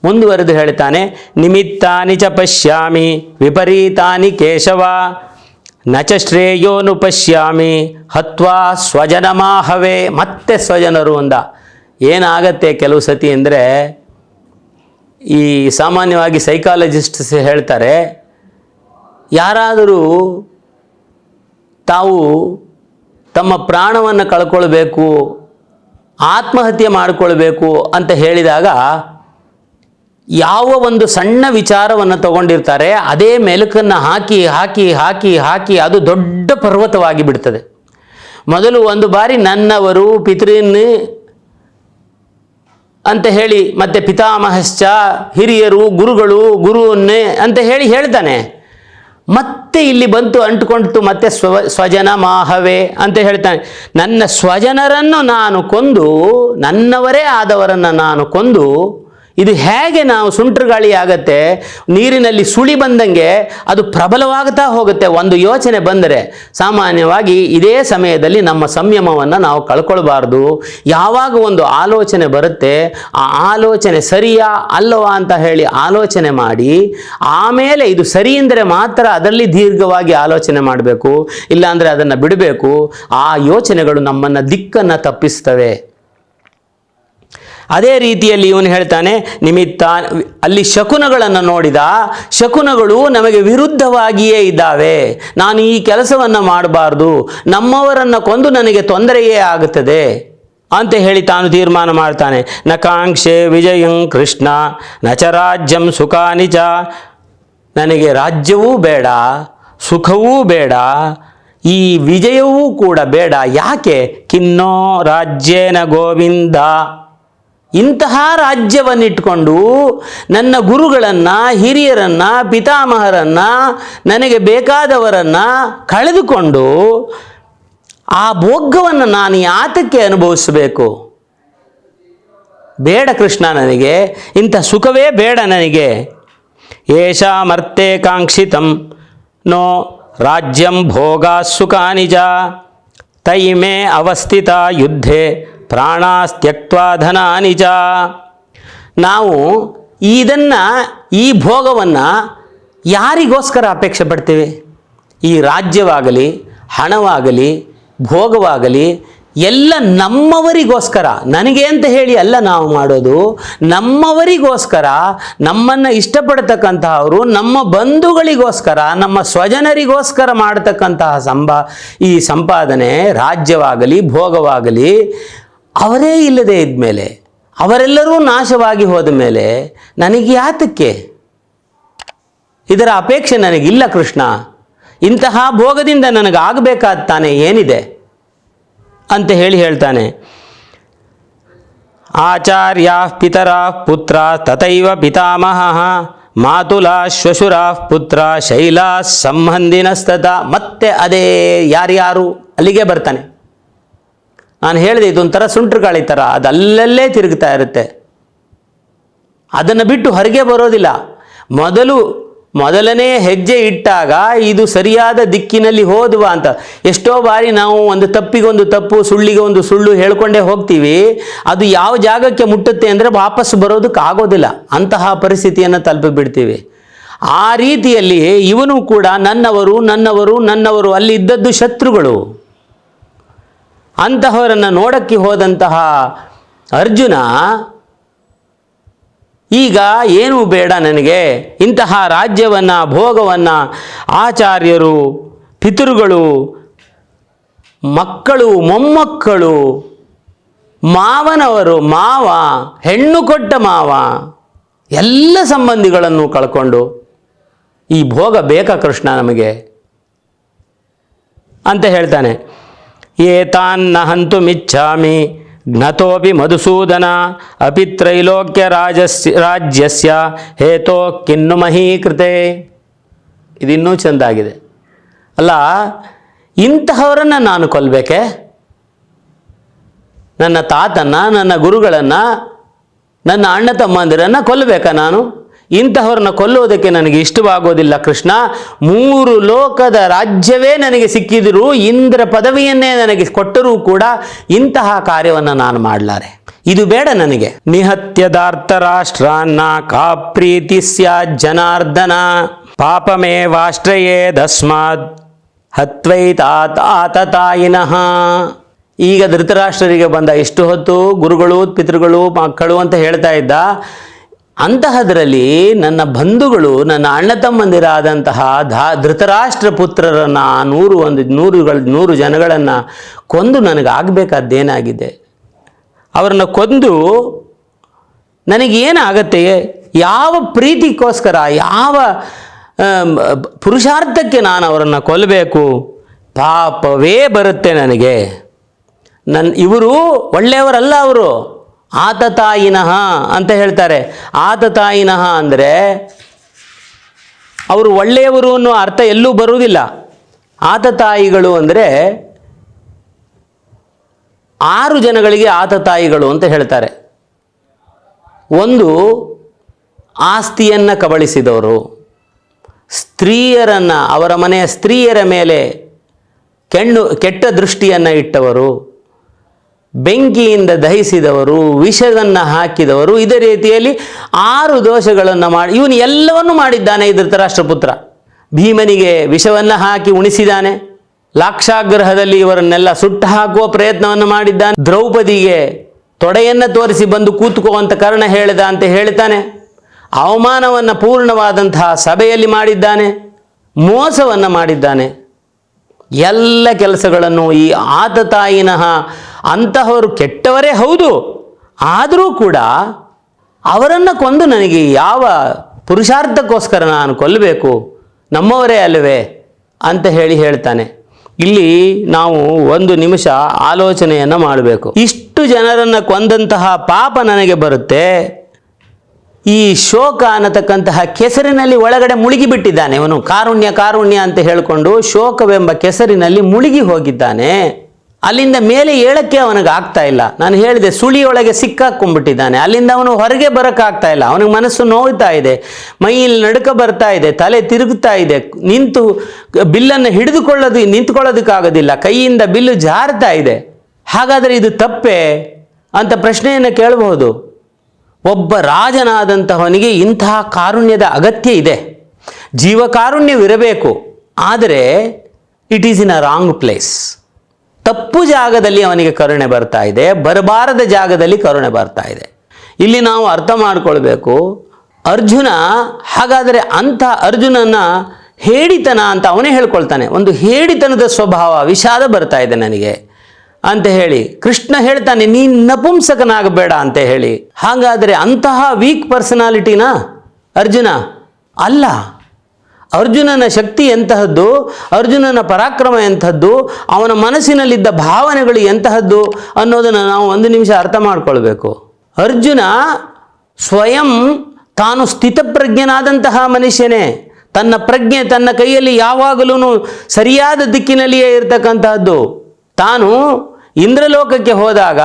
Speaker 1: ಮುಂದುವರೆದು ಹೇಳ್ತಾನೆ, ನಿಮಿತ್ತಾನಿ ಚ ಪಶ್ಯಾಮಿ, ವಿಪರೀತಾನಿ ಕೇಶವ ನಚ ಶ್ರೇಯೋನು ಪಶ್ಯಾಮಿ, ಹತ್ವಾ ಸ್ವಜನಮಾಹವೇ. ಮತ್ತೆ ಸ್ವಜನರು ಅಂದ ಏನಾಗತ್ತೆ ಕೆಲವು ಸತಿ ಅಂದರೆ ಈ ಸಾಮಾನ್ಯವಾಗಿ ಸೈಕಾಲಜಿಸ್ಟ್ಸ್ ಹೇಳ್ತಾರೆ, ಯಾರಾದರೂ ತಾವು ತಮ್ಮ ಪ್ರಾಣವನ್ನು ಕಳ್ಕೊಳ್ಬೇಕು, ಆತ್ಮಹತ್ಯೆ ಮಾಡಿಕೊಳ್ಬೇಕು ಅಂತ ಹೇಳಿದಾಗ ಯಾವ ಒಂದು ಸಣ್ಣ ವಿಚಾರವನ್ನು ತಗೊಂಡಿರ್ತಾರೆ, ಅದೇ ಮೆಲುಕನ್ನು ಹಾಕಿ ಹಾಕಿ ಹಾಕಿ ಹಾಕಿ ಅದು ದೊಡ್ಡ ಪರ್ವತವಾಗಿ ಬಿಡ್ತದೆ. ಮೊದಲು ಒಂದು ಬಾರಿ ನನ್ನವರು, ಪಿತೃನ್ ಅಂತ ಹೇಳಿ ಮತ್ತೆ ಪಿತಾಮಹಶ್ಚ ಹಿರಿಯರು, ಗುರುಗಳು, ಗುರುವನ್ನೇ ಅಂತ ಹೇಳಿ ಹೇಳ್ತಾನೆ. ಮತ್ತೆ ಇಲ್ಲಿ ಬಂತು ಅಂಟುಕೊಂಡಿತು ಮತ್ತೆ ಸ್ವ, ಸ್ವಜನ ಮಾಹವೇ ಅಂತ ಹೇಳ್ತಾನೆ. ನನ್ನ ಸ್ವಜನರನ್ನು ನಾನು ಕೊಂದು, ನನ್ನವರೇ ಆದವರನ್ನು ನಾನು ಕೊಂದು ಇದು ಹೇಗೆ ನಾವು ಸುಂಟ್ರಗಾಳಿ ಆಗತ್ತೆ, ನೀರಿನಲ್ಲಿ ಸುಳಿ ಬಂದಂಗೆ ಅದು ಪ್ರಬಲವಾಗ್ತಾ ಹೋಗುತ್ತೆ. ಒಂದು ಯೋಚನೆ ಬಂದರೆ ಸಾಮಾನ್ಯವಾಗಿ ಇದೇ ಸಮಯದಲ್ಲಿ ನಮ್ಮ ಸಂಯಮವನ್ನು ನಾವು ಕಳ್ಕೊಳ್ಬಾರ್ದು. ಯಾವಾಗ ಒಂದು ಆಲೋಚನೆ ಬರುತ್ತೆ, ಆ ಆಲೋಚನೆ ಸರಿಯಾ ಅಲ್ಲವಾ ಅಂತ ಹೇಳಿ ಆಲೋಚನೆ ಮಾಡಿ, ಆಮೇಲೆ ಇದು ಸರಿ ಎಂದರೆ ಮಾತ್ರ ಅದರಲ್ಲಿ ದೀರ್ಘವಾಗಿ ಆಲೋಚನೆ ಮಾಡಬೇಕು, ಇಲ್ಲಾಂದರೆ ಅದನ್ನು ಬಿಡಬೇಕು. ಆ ಯೋಚನೆಗಳು ನಮ್ಮನ್ನು ದಿಕ್ಕನ್ನು ತಪ್ಪಿಸ್ತವೆ. ಅದೇ ರೀತಿಯಲ್ಲಿ ಇವನು ಹೇಳ್ತಾನೆ, ನಿಮಿತ್ತ ಅಲ್ಲಿ ಶಕುನಗಳನ್ನು ನೋಡಿದ, ಶಕುನಗಳು ನಮಗೆ ವಿರುದ್ಧವಾಗಿಯೇ ಇದ್ದಾವೆ. ನಾನು ಈ ಕೆಲಸವನ್ನು ಮಾಡಬಾರ್ದು, ನಮ್ಮವರನ್ನು ಕೊಂದು ನನಗೆ ತೊಂದರೆಯೇ ಆಗುತ್ತದೆ ಅಂತ ಹೇಳಿ ತಾನು ತೀರ್ಮಾನ ಮಾಡ್ತಾನೆ. ನ ವಿಜಯಂ ಕೃಷ್ಣ ನಚರಾಜ್ಯಂ ರಾಜ್ಯಂ ಚ. ನನಗೆ ರಾಜ್ಯವೂ ಬೇಡ, ಸುಖವೂ ಬೇಡ, ಈ ವಿಜಯವೂ ಕೂಡ ಬೇಡ. ಯಾಕೆ? ಕಿನ್ನೋ ರಾಜ್ಯೇನ ಗೋವಿಂದ. ಇಂತಹ ರಾಜ್ಯವನ್ನಿಟ್ಕೊಂಡು ನನ್ನ ಗುರುಗಳನ್ನು, ಹಿರಿಯರನ್ನು, ಪಿತಾಮಹರನ್ನು, ನನಗೆ ಬೇಕಾದವರನ್ನು ಕಳೆದುಕೊಂಡು ಆ ಭೋಗವನ್ನು ನಾನು ಯಾತಕ್ಕೆ ಅನುಭವಿಸಬೇಕು. ಬೇಡ ಕೃಷ್ಣ ನನಗೆ, ಇಂಥ ಸುಖವೇ ಬೇಡ ನನಗೆ. ಏಷಾಮರ್ಥೆ ಕಾಂಕ್ಷಿತಂ, ನೋ ರಾಜ್ಯಂ ಭೋಗ ಸುಖಾನಿಜ ತೈಮೆ ತೈಮೇ ಅವಸ್ಥಿತ ಯುದ್ಧೆ ಪ್ರಾಣಾಸ್ತ್ಯಕ್ವಾ ಧನ ಚ. ನಾವು ಇದನ್ನು ಈ ಭೋಗವನ್ನು ಯಾರಿಗೋಸ್ಕರ ಅಪೇಕ್ಷೆ ಪಡ್ತೇವೆ? ಈ ರಾಜ್ಯವಾಗಲಿ, ಹಣವಾಗಲಿ, ಭೋಗವಾಗಲಿ, ಎಲ್ಲ ನಮ್ಮವರಿಗೋಸ್ಕರ, ನನಗೆ ಅಂತ ಹೇಳಿ ಅಲ್ಲ ನಾವು ಮಾಡೋದು, ನಮ್ಮವರಿಗೋಸ್ಕರ, ನಮ್ಮನ್ನು ಇಷ್ಟಪಡ್ತಕ್ಕಂತಹವರು, ನಮ್ಮ ಬಂಧುಗಳಿಗೋಸ್ಕರ, ನಮ್ಮ ಸ್ವಜನರಿಗೋಸ್ಕರ ಮಾಡತಕ್ಕಂತಹ ಸಂಬ, ಈ ಸಂಪಾದನೆ ರಾಜ್ಯವಾಗಲಿ, ಭೋಗವಾಗಲಿ ಅವರೇ ಇಲ್ಲದೆ ಇದ್ಮೇಲೆ, ಅವರೆಲ್ಲರೂ ನಾಶವಾಗಿ ಹೋದ ಮೇಲೆ ನನಗೆ ಯಾತಕ್ಕೆ? ಇದರ ಅಪೇಕ್ಷೆ ನನಗಿಲ್ಲ ಕೃಷ್ಣ. ಇಂತಹ ಭೋಗದಿಂದ ನನಗಾಗಬೇಕಾದ ತಾನೆ ಏನಿದೆ? ಅಂತ ಹೇಳಿ ಹೇಳ್ತಾನೆ. ಆಚಾರ್ಯ ಪಿತರ ಪುತ್ರ ತಥೈವ ಪಿತಾಮಹ, ಮಾತುಲ ಶ್ವಶುರ ಪುತ್ರ ಶೈಲಾ ಸಂಬಂಧಿನಸ್ತತ ಮತ್ತೆ ಅದೇ ಯಾರ್ಯಾರು? ಅಲ್ಲಿಗೆ ಬರ್ತಾನೆ. ನಾನು ಹೇಳಿದೆ ಇದೊಂಥರ ಸುಂಟ್ರ ಗಾಳಿ ಥರ ಅದು ಅಲ್ಲಲ್ಲೇ ತಿರುಗ್ತಾ ಇರುತ್ತೆ. ಅದನ್ನು ಬಿಟ್ಟು ಹೊರಗೆ ಬರೋದಿಲ್ಲ. ಮೊದಲು, ಮೊದಲನೇ ಹೆಜ್ಜೆ ಇಟ್ಟಾಗ ಇದು ಸರಿಯಾದ ದಿಕ್ಕಿನಲ್ಲಿ ಹೋದುವ ಅಂತ. ಎಷ್ಟೋ ಬಾರಿ ನಾವು ಒಂದು ತಪ್ಪಿಗೊಂದು ತಪ್ಪು, ಸುಳ್ಳಿಗೆ ಒಂದು ಸುಳ್ಳು ಹೇಳ್ಕೊಂಡೇ ಹೋಗ್ತೀವಿ, ಅದು ಯಾವ ಜಾಗಕ್ಕೆ ಮುಟ್ಟುತ್ತೆ ಅಂದರೆ ವಾಪಸ್ ಬರೋದಕ್ಕೆ ಆಗೋದಿಲ್ಲ. ಅಂತಹ ಪರಿಸ್ಥಿತಿಯನ್ನು ತಲುಪಿಬಿಡ್ತೀವಿ ಆ ರೀತಿಯಲ್ಲಿ ಇವನು ಕೂಡ ನನ್ನವರು ನನ್ನವರು ನನ್ನವರು, ಅಲ್ಲಿ ಇದ್ದದ್ದು ಶತ್ರುಗಳು. ಅಂತಹವರನ್ನು ನೋಡಕ್ಕೆ ಹೋದಂತಹ ಅರ್ಜುನ, ಈಗ ಏನೂ ಬೇಡ ನನಗೆ. ಇಂತಹ ರಾಜ್ಯವನ್ನು, ಭೋಗವನ್ನು ಆಚಾರ್ಯರು, ಪಿತೃಗಳು, ಮಕ್ಕಳು, ಮೊಮ್ಮಕ್ಕಳು, ಮಾವನವರು, ಮಾವ, ಹೆಣ್ಣು ಕೊಟ್ಟ ಮಾವ, ಎಲ್ಲ ಸಂಬಂಧಿಗಳನ್ನು ಕಳ್ಕೊಂಡು, ಈ ಭೋಗ ಬೇಕಾ ಕೃಷ್ಣ ನಮಗೆ? ಅಂತ ಹೇಳ್ತಾನೆ. ಏತಾನ್ನ ಹಂತುಮಿಚ್ಛಾಮಿ ಜ್ಞತೋಪಿ ಮಧುಸೂದನ, ಅಪಿ ತ್ರೈಲೋಕ್ಯ ರಾಜಸ್ಯ, ರಾಜ್ಯಸ್ಯ, ಹೇತೋ ಕಿನ್ನು ಮಹೀಕೃತೆ. ಇದಿನ್ನೂ ಚೆಂದಾಗಿದೆ. ಅಲ್ಲ, ಇಂತಹವರನ್ನು ನಾನು ಕೊಲ್ಲಬೇಕೆ ನನ್ನ ತಾತನ್ನ, ನನ್ನ ಗುರುಗಳನ್ನು, ನನ್ನ ಅಣ್ಣ ತಮ್ಮಂದಿರನ್ನು ಕೊಲ್ಲಬೇಕಾ ನಾನು? ಇಂತಹವ್ರನ್ನ ಕೊಲ್ಲುವುದಕ್ಕೆ ನನಗೆ ಇಷ್ಟವಾಗೋದಿಲ್ಲ ಕೃಷ್ಣ. ಮೂರು ಲೋಕದ ರಾಜ್ಯವೇ ನನಗೆ ಸಿಕ್ಕಿದರೂ ಇಂದ್ರ ಪದವಿಯನ್ನೇ ನನಗೆ ಕೊಟ್ಟರೂ ಕೂಡ ಇಂತಹ ಕಾರ್ಯವನ್ನು ನಾನು ಮಾಡಲಾರೆ. ಇದು ಬೇಡ ನನಗೆ. ನಿಹತ್ಯದಾರ್ಥ ರಾಷ್ಟ್ರಾನ್ನ ಕಾ ಪ್ರೀತಿ ಸ್ಯಾತ್ ಜನಾರ್ದನ ಪಾಪಮೇವಾಶ್ರಯೇದಸ್ಮಾತ್ ಹತ್ವೈತಾತ್ ಆತತಾಯಿನಃ ಈಗ ಧೃತರಾಷ್ಟ್ರರಿಗೆ ಬಂದ ಎಷ್ಟು ಹೊತ್ತು ಗುರುಗಳು, ಪಿತೃಗಳು, ಮಕ್ಕಳು ಅಂತ ಹೇಳ್ತಾ ಇದ್ದ ಅಂತಹದರಲ್ಲಿ ನನ್ನ ಬಂಧುಗಳು, ನನ್ನ ಅಣ್ಣ ತಮ್ಮಂದಿರಾದಂತಹ ಧಾ ಧೃತರಾಷ್ಟ್ರ ಪುತ್ರರನ್ನು ನೂರು ಒಂದು, ನೂರುಗಳ, ನೂರು ಜನಗಳನ್ನು ಕೊಂದು ನನಗಾಗಬೇಕಾದ್ದೇನಾಗಿದೆ? ಅವರನ್ನು ಕೊಂದು ನನಗೇನಾಗತ್ತೆ? ಯಾವ ಪ್ರೀತಿಗೋಸ್ಕರ, ಯಾವ ಪುರುಷಾರ್ಥಕ್ಕೆ ನಾನು ಅವರನ್ನು ಕೊಲ್ಲಬೇಕು? ಪಾಪವೇ ಬರುತ್ತೆ ನನಗೆ. ನನ್ನ ಇವರು ಒಳ್ಳೆಯವರಲ್ಲ ಅವರು. ಆತತಾಯಿನಃ ಅಂತ ಹೇಳ್ತಾರೆ. ಆತ ತಾಯಿನಹ ಅಂದರೆ ಅವರು ಒಳ್ಳೆಯವರು ಅನ್ನೋ ಅರ್ಥ ಎಲ್ಲೂ ಬರುವುದಿಲ್ಲ. ಆತ ತಾಯಿಗಳು ಅಂದರೆ ಆರು ಜನಗಳಿಗೆ ಆತ ತಾಯಿಗಳು ಅಂತ ಹೇಳ್ತಾರೆ. ಒಂದು ಆಸ್ತಿಯನ್ನು ಕಬಳಿಸಿದವರು, ಸ್ತ್ರೀಯರನ್ನು ಅವರ ಮನೆಯ ಸ್ತ್ರೀಯರ ಮೇಲೆ ಕೆಣ್ಣು ಕೆಟ್ಟ ದೃಷ್ಟಿಯನ್ನು ಇಟ್ಟವರು ಬೆಂಕಿಯಿಂದ ದಹಿಸಿದವರು ವಿಷವನ್ನು ಹಾಕಿದವರು, ಇದೇ ರೀತಿಯಲ್ಲಿ ಆರು ದೋಷಗಳನ್ನು ಮಾಡಿ, ಇವನು ಎಲ್ಲವನ್ನು ಮಾಡಿದ್ದಾನೆ ಇದರ ರಾಷ್ಟ್ರಪುತ್ರ. ಭೀಮನಿಗೆ ವಿಷವನ್ನು ಹಾಕಿ ಉಣಿಸಿದ್ದಾನೆ ಲಾಕ್ಷಾಗ್ರಹದಲ್ಲಿ ಇವರನ್ನೆಲ್ಲ ಸುಟ್ಟು ಹಾಕುವ ಪ್ರಯತ್ನವನ್ನು ಮಾಡಿದ್ದಾನೆ. ದ್ರೌಪದಿಗೆ ತೊಡೆಯನ್ನು ತೋರಿಸಿ ಬಂದು ಕೂತ್ಕೋವಂಥ ಕರ್ಣ ಹೇಳಿದ ಅಂತ ಹೇಳ್ತಾನೆ. ಅವಮಾನವನ್ನು ಪೂರ್ಣವಾದಂತಹ ಸಭೆಯಲ್ಲಿ ಮಾಡಿದ್ದಾನೆ. ಮೋಸವನ್ನು ಮಾಡಿದ್ದಾನೆ. ಎಲ್ಲ ಕೆಲಸಗಳನ್ನು ಈ ಆತತಾಯಿನಃ ಅಂತಹವರು ಕೆಟ್ಟವರೇ ಹೌದು. ಆದರೂ ಕೂಡ ಅವರನ್ನು ಕೊಂದು ನನಗೆ ಯಾವ ಪುರುಷಾರ್ಥಕ್ಕೋಸ್ಕರ ನಾನು ಕೊಲ್ಲಬೇಕು? ನಮ್ಮವರೇ ಅಲ್ಲವೇ? ಅಂತ ಹೇಳಿ ಹೇಳ್ತಾನೆ. ಇಲ್ಲಿ ನಾವು ಒಂದು ನಿಮಿಷ ಆಲೋಚನೆಯನ್ನು ಮಾಡಬೇಕು. ಇಷ್ಟು ಜನರನ್ನು ಕೊಂದಂತಹ ಪಾಪ ನನಗೆ ಬರುತ್ತೆ. ಈ ಶೋಕ ಅನ್ನತಕ್ಕಂತಹ ಕೆಸರಿನಲ್ಲಿ ಒಳಗಡೆ ಮುಳುಗಿಬಿಟ್ಟಿದ್ದಾನೆ. ಅವನು ಕಾರುಣ್ಯ ಕಾರುಣ್ಯ ಅಂತ ಹೇಳಿಕೊಂಡು ಶೋಕವೆಂಬ ಕೆಸರಿನಲ್ಲಿ ಮುಳುಗಿ ಹೋಗಿದ್ದಾನೆ. ಅಲ್ಲಿಂದ ಮೇಲೆ ಏಳಕ್ಕೆ ಅವನಿಗೆ ಆಗ್ತಾ ಇಲ್ಲ. ನಾನು ಹೇಳಿದೆ, ಸುಳಿಯೊಳಗೆ ಸಿಕ್ಕಾಕೊಂಡ್ಬಿಟ್ಟಿದ್ದಾನೆ. ಅಲ್ಲಿಂದ ಅವನು ಹೊರಗೆ ಬರೋಕ್ಕಾಗ್ತಾ ಇಲ್ಲ. ಅವನಿಗೆ ಮನಸ್ಸು ನೋವ್ತಾ ಇದೆ. ಮೈಯಲ್ಲಿ ನಡುಕ ಬರ್ತಾ ಇದೆ, ತಲೆ ತಿರುಗ್ತಾ ಇದೆ. ನಿಂತು ಬಿಲ್ಲನ್ನು ಹಿಡಿದುಕೊಳ್ಳೋದು, ನಿಂತ್ಕೊಳ್ಳೋದಕ್ಕಾಗೋದಿಲ್ಲ. ಕೈಯಿಂದ ಬಿಲ್ಲು ಜಾರ್ತಾ ಇದೆ. ಹಾಗಾದರೆ ಇದು ತಪ್ಪೇ ಅಂತ ಪ್ರಶ್ನೆಯನ್ನು ಕೇಳಬಹುದು. ಒಬ್ಬ ರಾಜನಾದಂತಹವನಿಗೆ ಇಂತಹ ಕಾರುಣ್ಯದ ಅಗತ್ಯ ಇದೆ. ಜೀವ ಕಾರುಣ್ಯವಿರಬೇಕು ಆದರೆ it is in a wrong place ತಪ್ಪು ಜಾಗದಲ್ಲಿ ಅವನಿಗೆ ಕರುಣೆ ಬರ್ತಾ ಇದೆ, ಬರಬಾರದ ಜಾಗದಲ್ಲಿ ಕರುಣೆ ಬರ್ತಾ ಇದೆ. ಇಲ್ಲಿ ನಾವು ಅರ್ಥ ಮಾಡಿಕೊಳ್ಬೇಕು, ಅರ್ಜುನ ಹಾಗಾದರೆ ಅಂಥ ಅರ್ಜುನನ ಹೇಡಿತನ ಅಂತ ಅವನೇ ಹೇಳ್ಕೊಳ್ತಾನೆ. ಒಂದು ಹೇಡಿತನದ ಸ್ವಭಾವ, ವಿಷಾದ ಬರ್ತಾ ಇದೆ ನನಗೆ ಅಂತ ಹೇಳಿ, ಕೃಷ್ಣ ಹೇಳ್ತಾನೆ, ನೀನ್ ನಪುಂಸಕನಾಗಬೇಡ ಅಂತ ಹೇಳಿ. ಹಾಗಾದರೆ ಅಂತಹ ವೀಕ್ ಪರ್ಸನಾಲಿಟಿನ ಅರ್ಜುನ ಅಲ್ಲ. ಅರ್ಜುನನ ಶಕ್ತಿ ಎಂತಹದ್ದು? ಅರ್ಜುನನ ಪರಾಕ್ರಮ ಎಂಥದ್ದು ಅವನ ಮನಸ್ಸಿನಲ್ಲಿದ್ದ ಭಾವನೆಗಳು ಎಂತಹದ್ದು? ಅನ್ನೋದನ್ನು ನಾವು ಒಂದು ನಿಮಿಷ ಅರ್ಥ ಮಾಡಿಕೊಳ್ಬೇಕು. ಅರ್ಜುನ ಸ್ವಯಂ ತಾನು ಸ್ಥಿತಪ್ರಜ್ಞನಾದಂತಹ ಮನುಷ್ಯನೇ. ತನ್ನ ಪ್ರಜ್ಞೆ ತನ್ನ ಕೈಯಲ್ಲಿ ಯಾವಾಗಲೂ ಸರಿಯಾದ ದಿಕ್ಕಿನಲ್ಲಿಯೇ ಇರತಕ್ಕಂತಹದ್ದು. ತಾನು ಇಂದ್ರಲೋಕಕ್ಕೆ ಹೋದಾಗ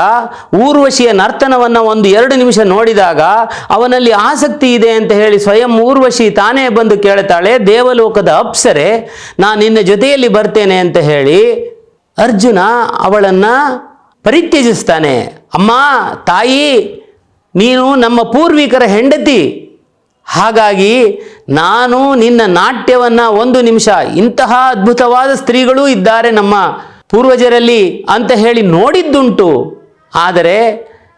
Speaker 1: ಊರ್ವಶಿಯ ನರ್ತನವನ್ನು ಒಂದು ಎರಡು ನಿಮಿಷ ನೋಡಿದಾಗ ಅವನಲ್ಲಿ ಆಸಕ್ತಿ ಇದೆ ಅಂತ ಹೇಳಿ ಸ್ವಯಂ ಊರ್ವಶಿ ತಾನೇ ಬಂದು ಕೇಳ್ತಾಳೆ, ದೇವಲೋಕದ ಅಪ್ಸರೆ, ನಾನು ನಿನ್ನ ಜೊತೆಯಲ್ಲಿ ಬರ್ತೇನೆ ಅಂತ ಹೇಳಿ ಅರ್ಜುನ ಅವಳನ್ನು ಪರಿತ್ಯಜಿಸ್ತಾನೆ, ಅಮ್ಮ, ತಾಯಿ, ನೀನು ನಮ್ಮ ಪೂರ್ವಿಕರ ಹೆಂಡತಿ. ಹಾಗಾಗಿ ನಾನು ನಿನ್ನ ನಾಟ್ಯವನ್ನು ಒಂದು ನಿಮಿಷ, ಇಂತಹ ಅದ್ಭುತವಾದ ಸ್ತ್ರೀಗಳೂ ಇದ್ದಾರೆ ನಮ್ಮ ಪೂರ್ವಜರಲ್ಲಿ ಅಂತ ಹೇಳಿ ನೋಡಿದ್ದುಂಟು. ಆದರೆ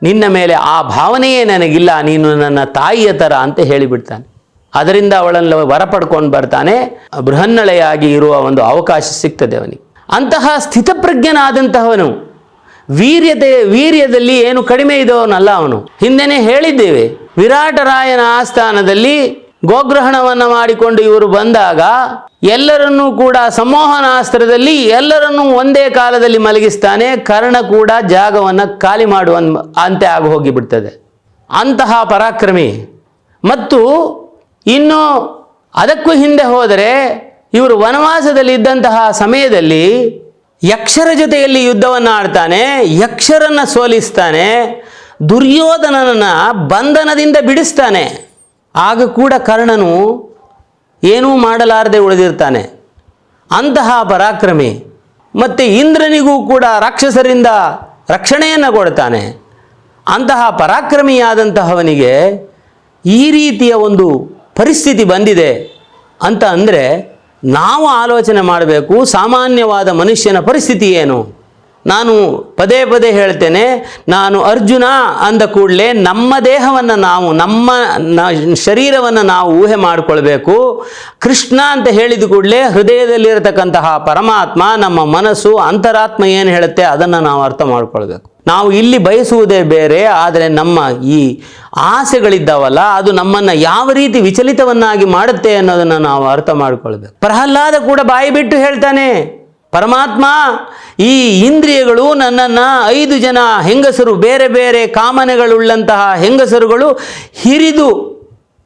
Speaker 1: ನಿನ್ನ ಮೇಲೆ ಆ ಭಾವನೆಯೇ ನನಗಿಲ್ಲ, ನೀನು ನನ್ನ ತಾಯಿಯ ಥರ ಅಂತ ಹೇಳಿಬಿಡ್ತಾನೆ. ಅದರಿಂದ ಅವಳನ್ನು ವರ ಪಡ್ಕೊಂಡು ಬರ್ತಾನೆ. ಬೃಹನ್ನಳೆಯಾಗಿ ಇರುವ ಒಂದು ಅವಕಾಶ ಸಿಗ್ತದೆ ಅವನಿಗೆ. ಅಂತಹ ಸ್ಥಿತಪ್ರಜ್ಞನಾದಂತಹವನು, ವೀರ್ಯತೆ, ವೀರ್ಯದಲ್ಲಿ ಏನು ಕಡಿಮೆ ಇದವನಲ್ಲ ಅವನು. ಹಿಂದೆನೇ ಹೇಳಿದ್ದೇವೆ, ವಿರಾಟರಾಯನ ಆಸ್ಥಾನದಲ್ಲಿ ಗೋಗ್ರಹಣವನ್ನು ಮಾಡಿಕೊಂಡು ಇವರು ಬಂದಾಗ ಎಲ್ಲರನ್ನೂ ಕೂಡ ಸಮೋಹನಾಸ್ತ್ರದಲ್ಲಿ ಎಲ್ಲರನ್ನೂ ಒಂದೇ ಕಾಲದಲ್ಲಿ ಮಲಗಿಸ್ತಾನೆ, ಕರ್ಣ ಕೂಡ ಜಾಗವನ್ನು ಖಾಲಿ ಮಾಡುವ ಅಂತೆ ಆಗಿ ಹೋಗಿಬಿಡ್ತದೆ. ಅಂತಹ ಪರಾಕ್ರಮಿ. ಮತ್ತು ಇನ್ನು ಅದಕ್ಕೂ ಹಿಂದೆ ಹೋದರೆ ಇವರು ವನವಾಸದಲ್ಲಿ ಇದ್ದಂತಹ ಸಮಯದಲ್ಲಿ ಯಕ್ಷರ ಜೊತೆಯಲ್ಲಿ ಯುದ್ಧವನ್ನು ಆಡ್ತಾನೆ, ಯಕ್ಷರನ್ನು ಸೋಲಿಸ್ತಾನೆ ದುರ್ಯೋಧನನ ಬಂಧನದಿಂದ ಬಿಡಿಸ್ತಾನೆ. ಆಗ ಕೂಡ ಕರ್ಣನು ಏನೂ ಮಾಡಲಾರದೆ ಉಳಿದಿರ್ತಾನೆ. ಅಂತಹ ಪರಾಕ್ರಮಿ, ಮತ್ತು ಇಂದ್ರನಿಗೂ ಕೂಡ ರಾಕ್ಷಸರಿಂದ ರಕ್ಷಣೆಯನ್ನು ಕೊಡ್ತಾನೆ. ಅಂತಹ ಪರಾಕ್ರಮಿಯಾದಂತಹವನಿಗೆ ಈ ರೀತಿಯ ಒಂದು ಪರಿಸ್ಥಿತಿ ಬಂದಿದೆ ಅಂತ ಅಂದರೆ ನಾವು ಆಲೋಚನೆ ಮಾಡಬೇಕು ಸಾಮಾನ್ಯವಾದ ಮನುಷ್ಯನ ಪರಿಸ್ಥಿತಿ ಏನು? ನಾನು ಪದೇ ಪದೇ ಹೇಳ್ತೇನೆ, ನಾನು ಅರ್ಜುನ ಅಂದ ಕೂಡಲೇ ನಮ್ಮ ದೇಹವನ್ನು ನಾವು, ನಮ್ಮ ಶರೀರವನ್ನು ನಾವು ಊಹೆ ಮಾಡಿಕೊಳ್ಬೇಕು. ಕೃಷ್ಣ ಅಂತ ಹೇಳಿದ ಕೂಡಲೇ ಹೃದಯದಲ್ಲಿರತಕ್ಕಂತಹ ಪರಮಾತ್ಮ ನಮ್ಮ ಮನಸ್ಸು, ಅಂತರಾತ್ಮ ಏನು ಹೇಳುತ್ತೆ ಅದನ್ನು ನಾವು ಅರ್ಥ ಮಾಡ್ಕೊಳ್ಬೇಕು. ನಾವು ಇಲ್ಲಿ ಬಯಸುವುದೇ ಬೇರೆ, ಆದರೆ ನಮ್ಮ ಈ ಆಸೆಗಳಿದ್ದಾವಲ್ಲ, ಅದು ನಮ್ಮನ್ನು ಯಾವ ರೀತಿ ವಿಚಲಿತವನ್ನಾಗಿ ಮಾಡುತ್ತೆ ಅನ್ನೋದನ್ನು ನಾವು ಅರ್ಥ ಮಾಡ್ಕೊಳ್ಬೇಕು. ಪ್ರಹ್ಲಾದ ಕೂಡ ಬಾಯಿ ಬಿಟ್ಟು ಹೇಳ್ತಾನೆ ಪರಮಾತ್ಮ, ಈ ಇಂದ್ರಿಯಗಳು ನನ್ನನ್ನು ಐದು ಜನ ಹೆಂಗಸರು, ಬೇರೆ ಬೇರೆ ಕಾಮನೆಗಳುಳ್ಳಂತಹ ಹೆಂಗಸರುಗಳು ಹಿರಿದು,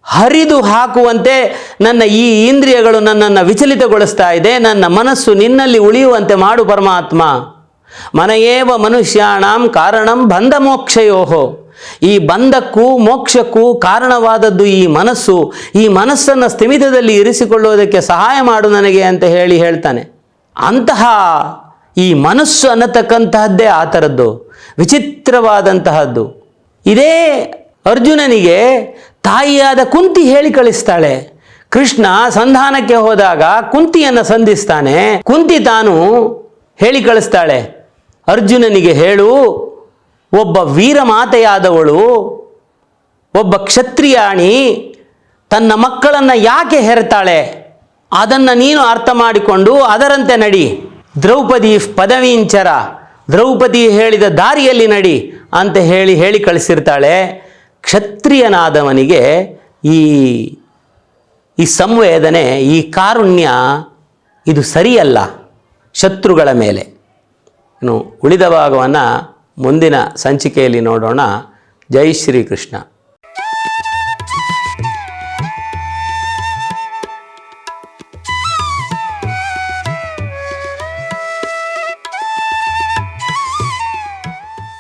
Speaker 1: ಹರಿದು ಹಾಕುವಂತೆ ನನ್ನ ಈ ಇಂದ್ರಿಯಗಳು ನನ್ನನ್ನು ವಿಚಲಿತಗೊಳಿಸ್ತಾ ಇದೆ. ನನ್ನ ಮನಸ್ಸು ನಿನ್ನಲ್ಲಿ ಉಳಿಯುವಂತೆ ಮಾಡು ಪರಮಾತ್ಮ. ಮನಯೇವ ಮನುಷ್ಯಾಣಂ ಕಾರಣಂ ಬಂಧ ಮೋಕ್ಷಯೋಹೋ. ಈ ಬಂಧಕ್ಕೂ ಮೋಕ್ಷಕ್ಕೂ ಕಾರಣವಾದದ್ದು ಈ ಮನಸ್ಸು. ಈ ಮನಸ್ಸನ್ನು ಸ್ಥಿಮಿತದಲ್ಲಿ ಇರಿಸಿಕೊಳ್ಳುವುದಕ್ಕೆ ಸಹಾಯ ಮಾಡು ನನಗೆ ಅಂತ ಹೇಳಿ ಹೇಳ್ತಾನೆ. ಅಂತಹ ಈ ಮನಸ್ಸು ಅನ್ನತಕ್ಕಂತಹದ್ದೇ ಆ ಥರದ್ದು, ವಿಚಿತ್ರವಾದಂತಹದ್ದು. ಇದೇ ಅರ್ಜುನನಿಗೆ ತಾಯಿಯಾದ ಕುಂತಿ ಹೇಳಿ ಕಳಿಸ್ತಾಳೆ. ಕೃಷ್ಣ ಸಂಧಾನಕ್ಕೆ ಹೋದಾಗ ಕುಂತಿಯನ್ನು ಸಂಧಿಸ್ತಾನೆ. ಕುಂತಿ ತಾನು ಹೇಳಿ ಕಳಿಸ್ತಾಳೆ, ಅರ್ಜುನನಿಗೆ ಹೇಳು, ಒಬ್ಬ ವೀರಮಾತೆಯಾದವಳು ಒಬ್ಬ ಕ್ಷತ್ರಿಯಾಣಿ ತನ್ನ ಮಕ್ಕಳನ್ನು ಯಾಕೆ ಹೆರ್ತಾಳೆ? ಅದನ್ನು ನೀನು ಅರ್ಥ ಮಾಡಿಕೊಂಡು ಅದರಂತೆ ನಡಿ. ದ್ರೌಪದಿ ಪದವೀಂಚರ, ದ್ರೌಪದಿ ಹೇಳಿದ ದಾರಿಯಲ್ಲಿ ನಡಿ ಅಂತ ಹೇಳಿ ಹೇಳಿ ಕಳಿಸಿರ್ತಾಳೆ. ಕ್ಷತ್ರಿಯನಾದವನಿಗೆ ಈ ಈ ಸಂವೇದನೆ, ಈ ಕಾರುಣ್ಯ ಇದು ಸರಿಯಲ್ಲ ಶತ್ರುಗಳ ಮೇಲೆ. ಇನ್ನು ಉಳಿದ ಭಾಗವನ್ನು ಮುಂದಿನ ಸಂಚಿಕೆಯಲ್ಲಿ ನೋಡೋಣ. ಜೈ ಶ್ರೀಕೃಷ್ಣ.